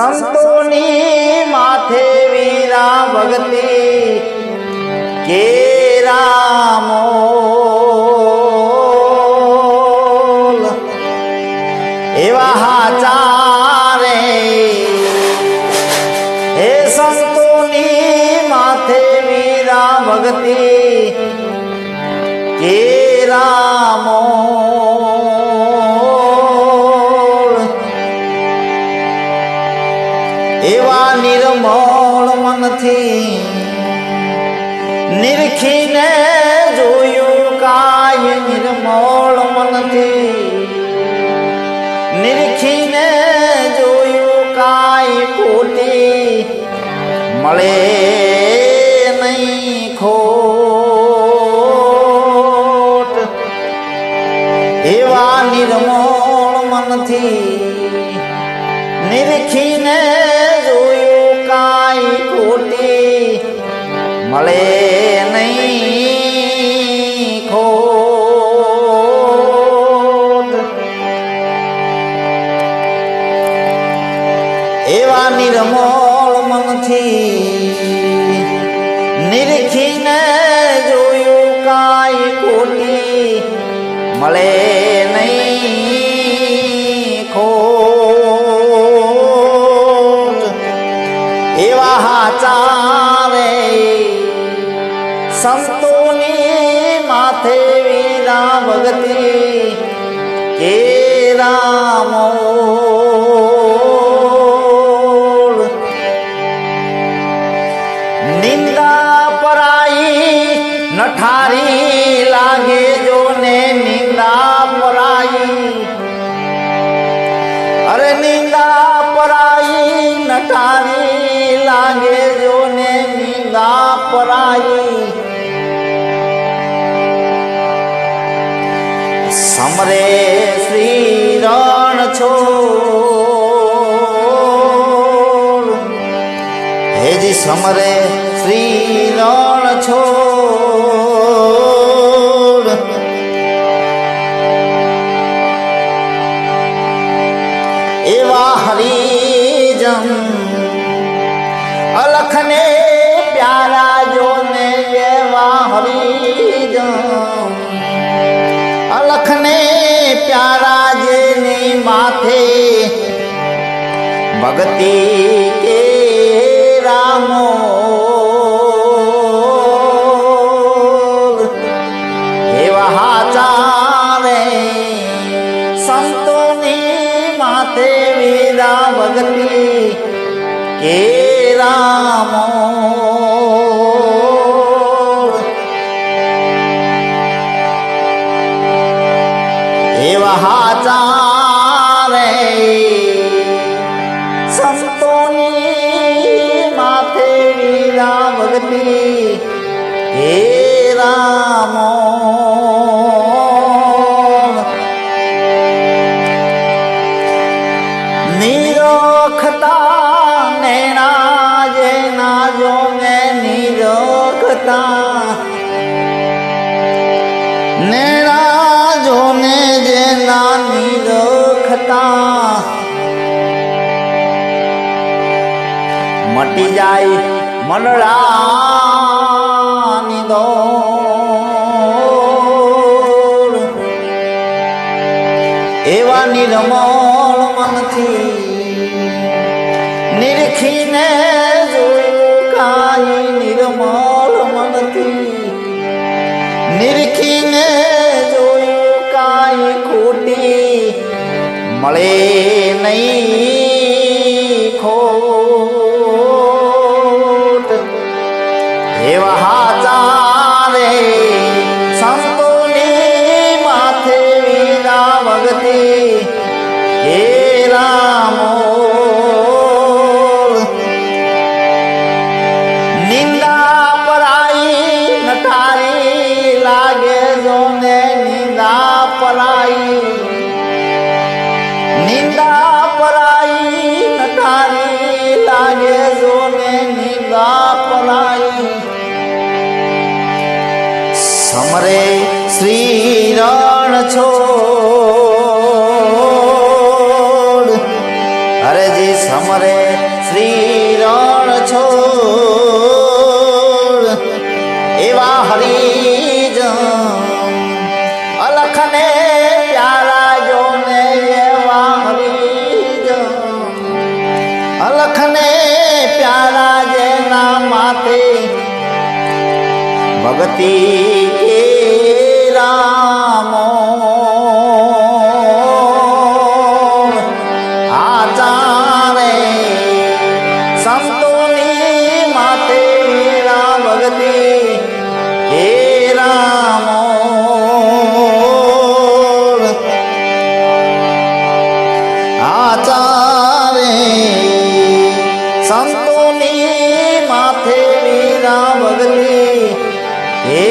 સંતોની માથે વીરા ભક્તિ કે રામો? એવા હાચારે. હે સંતોની માથે વીરા ભક્તિ કે રામો? મનથી નિરખીને જોયું કાય નિર્મળ મનથી નિરખીને જોયું કાય ખોટી મળે નહીં ખોટ। એવા નિર્મળ મનથી નિરખીને જોયું મળે નહીં ખો એવા નિર્મળ મનથી નિરખીને જોયું કાંઈ કોટી મળે નહીં વીરા ભગતિ કે રામો નિંદા પરાઈ નઠારી લાગે જો ને નિંદા પરાઈ અરે નિંદા પરાઈ નઠારી લાગે જો ને નિંદા પરાઈ સમરે શ્રી રણ છો હેજી સમરે શ્રી રણ છોડ. પ્યારા જેની માથે. ભક્તિ કે રામો. એવા હાચારે સંતોની માથે વીરા ભક્તિ કે રામો. રામો નિરખતા નેણા જેના જોને નિરખતા. નેણા જોને જેના નિરખતા. મટી જાય મનડાની દોડ. એવા નિર્મળ મનથી નિરખીને કાંઈ નિર્મળ મનથી નિરખીને જોયું કાંઈ ખોટી મળે નહીં ખોટ. એવા હાચારે મરે શ્રી રણ છોડ હરેજી સમરે શ્રી રણ છોડ એવા હરિજન અલખને પ્યારા એવા હરિજન અલખને પ્યારા જેના ભગતી રામો આચારે સંતોની માથે વીરા ભક્તિ હે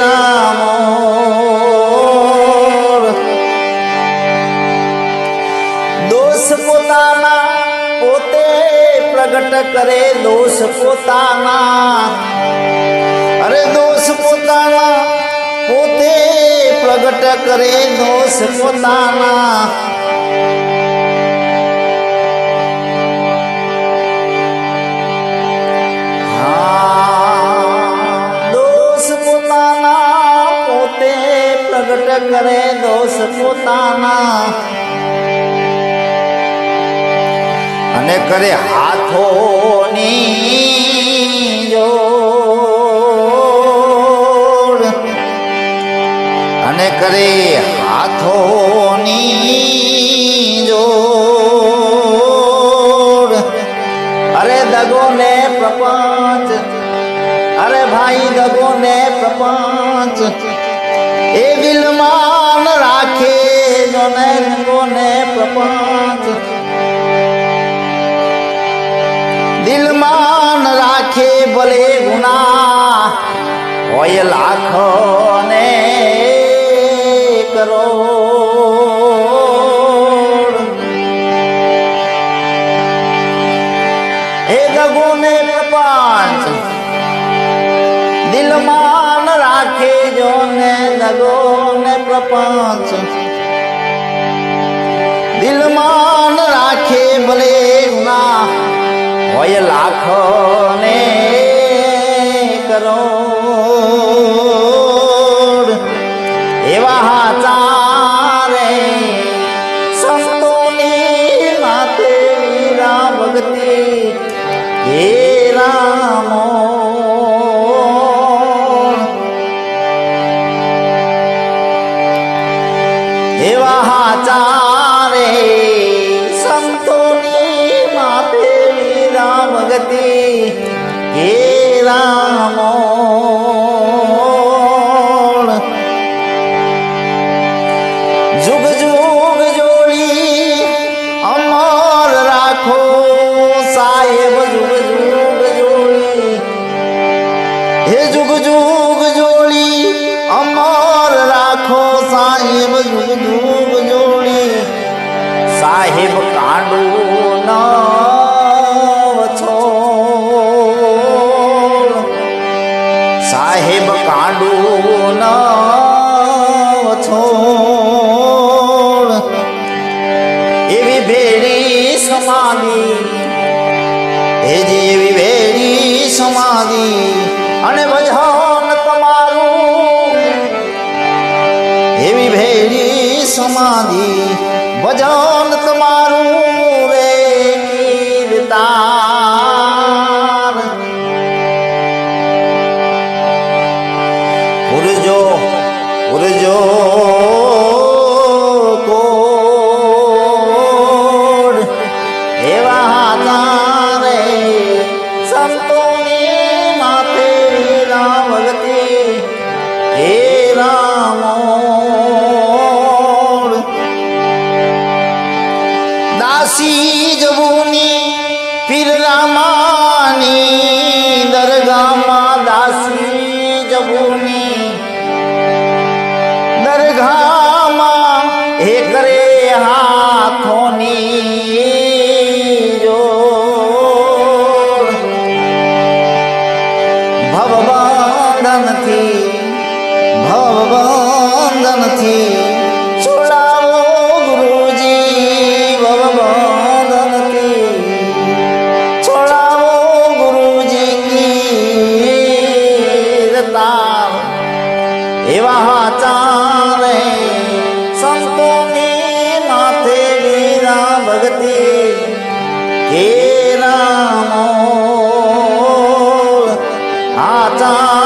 રામો દોષ પોતાના પોતે પ્રગટ કરે દોષ પોતાના અરે દોષ પોતાના પોતે પ્રગટ કરે દોષ પોતાના. કરે દોષ પોતાના. અને કરે હાથોની જોડ અને કરે હાથોની જોડ અરે દગો ને પ્રપંચ અરે ભાઈ દગો ને પ્રપંચ એ દિલમાન રાખે જોને દગો ને પ્રપંચ દિલમાન રાખે ભલે ગુના હોય લાખ ને કરોડ હે દગો ને પ્રપંચ દિલમાન રાખે જો ને દગો ને પ્રપંચ. દિલમાન રાખે ભલે ના હોય લાખો ને કરોડ હાચારે સંતોની માતે વીરા ભક્તિ હે રામો. સાહેબ જુગ જુગ જોડી સાહેબ કાંડુ ન સાહેબ કાંડુ ન એવી ભેડી સમાધિ. એ જેવી ભેડી સમાધિ. સમાધિ ભજન તમારું રે કીર્તાર ઉરજો ઉરજો એવા તારે બાંધનથી છોડાવો ગુરુજી ભવ બાંધનથી છોડાવો ગુરુજી કીર્તન. એવા હાચાને સંતોની માથે વીરા ભગતિ કે રામો હાચા